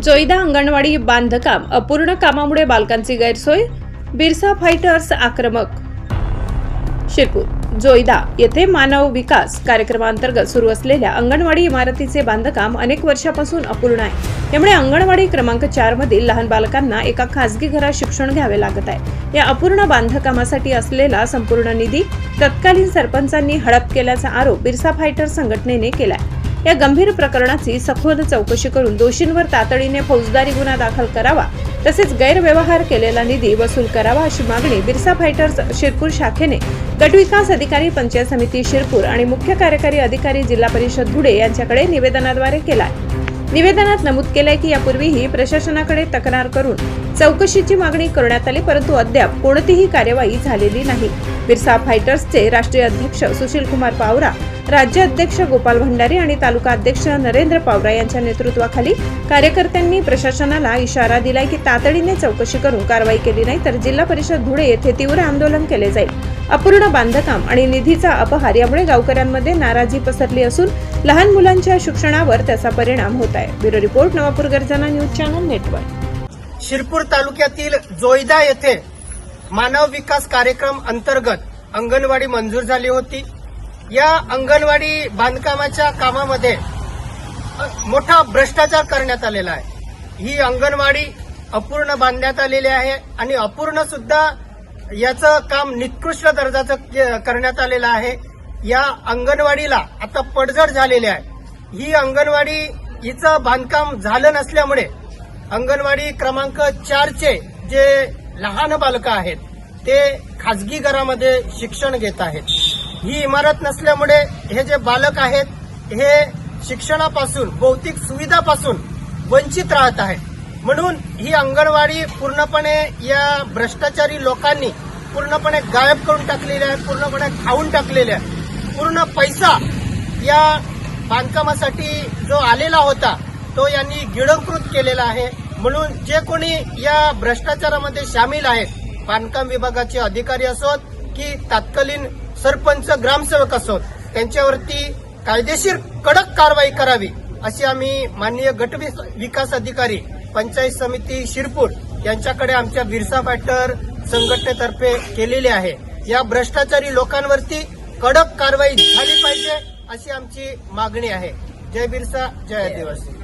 जोईदा अंगणवाडी बांधकाम अपूर्ण कामामुळे बालकांची गैरसोय बिरसा फायटर्स आक्रमक. शिरपूर जोईदा येथे मानव विकास कार्यक्रमांतर्गत सुरू असलेल्या अंगणवाडी इमारतीचे बांधकाम अनेक वर्षापासून अपूर्ण आहे. त्यामुळे अंगणवाडी क्रमांक चार मधील लहान बालकांना एका खासगी घरात शिक्षण घ्यावे लागत आहे. या अपूर्ण बांधकामासाठी असलेला संपूर्ण निधी तत्कालीन सरपंचांनी हडप केल्याचा आरोप बिरसा फायटर संघटनेने केलाय. या गंभीर प्रकरणाची सखोल चौकशी करून दोषींवर तातडीने फौजदारी गुन्हा दाखल करावा तसेच गैरव्यवहार केलेला निधी वसूल करावा अशी मागणी बिरसा फायटर्स शिरपूर शाखेने गटविकास अधिकारी पंचायत समिती शिरपूर आणि मुख्य कार्यकारी अधिकारी जिल्हा परिषद धुळे यांच्याकडे निवेदनाद्वारे केला आहे निवेदनात नमूद केलंय की यापूर्वीही प्रशासनाकडे तक्रार करून चौकशीची मागणी करण्यात आली परंतु अद्याप कोणतीही कार्यवाही झालेली नाही. बिरसा फायटर्सचे राष्ट्रीय अध्यक्ष सुशील कुमार पावरा राज्य अध्यक्ष गोपाल भंडारी आणि तालुका अध्यक्ष नरेंद्र पावरा यांच्या नेतृत्वाखाली कार्यकर्त्यांनी प्रशासनाला इशारा दिलाय की तातडीने चौकशी करून कारवाई केली नाही तर जिल्हा परिषद धुळे येथे तीव्र आंदोलन केले जाईल. अपूर्ण बांधकाम आणि निधीचा अपहार यामुळे गावकऱ्यांमध्ये नाराजी पसरली असून लहान मुलांच्या शिक्षणावर त्याचा परिणाम होत आहे. ब्युरो रिपोर्ट नवापूर गर्जना न्यूज चॅनल नेटवर्क. शिरपूर तालुक्यातील जोईदा येथे मानव विकास कार्यक्रम अंतर्गत अंगणवाडी मंजूर झाली होती. या अंगणवाडी बांधकामाच्या कामामध्ये मोठा भ्रष्टाचार करण्यात आलेला आहे. ही अंगणवाडी अपूर्ण बांधण्यात आलेली आहे आणि अपूर्ण सुद्धा याचं काम निकृष्ट दर्जाचं के- करण्यात आलेलं आहे. या अंगणवाडीला आता पडझड झालेली आहे. ही अंगणवाडी हिचं बांधकाम झालं नसल्यामुळे अंगणवाडी क्रमांक चारचे जे लहान बालकं आहेत ते खाजगी घरामध्ये शिक्षण घेत आहेत. ही इमारत नसल्यामुळे हे जे बालक आहेत हे शिक्षणापासून भौतिक सुविधापासून वंचित राहत आहेत. म्हणून ही अंगणवाडी पूर्णपणे या भ्रष्टाचारी लोकांनी पूर्णपणे गायब करून टाकलेली आहे पूर्णपणे खाऊन टाकलेली आहे. पूर्ण पैसा या बांधकामासाठी जो आलेला होता तो यांनी गिळंकृत केलेला आहे. म्हणून जे कोणी या भ्रष्टाचारामध्ये सामील आहेत बांधकाम विभागाचे अधिकारी असोत की तत्कालीन सरपंच ग्रामसेवक असोत त्यांच्यावरती कायदेशीर कडक कारवाई करावी अशी आम्ही माननीय गट विकास अधिकारी पंचायत समिती शिरपूर यांच्याकडे आमच्या बिरसा फायटर संघटनेतर्फे केलेली आहे. या भ्रष्टाचारी लोकांवरती कडक कारवाई झाली पाहिजे अशी आमची मागणी आहे. जय बिरसा जय आदिवासी.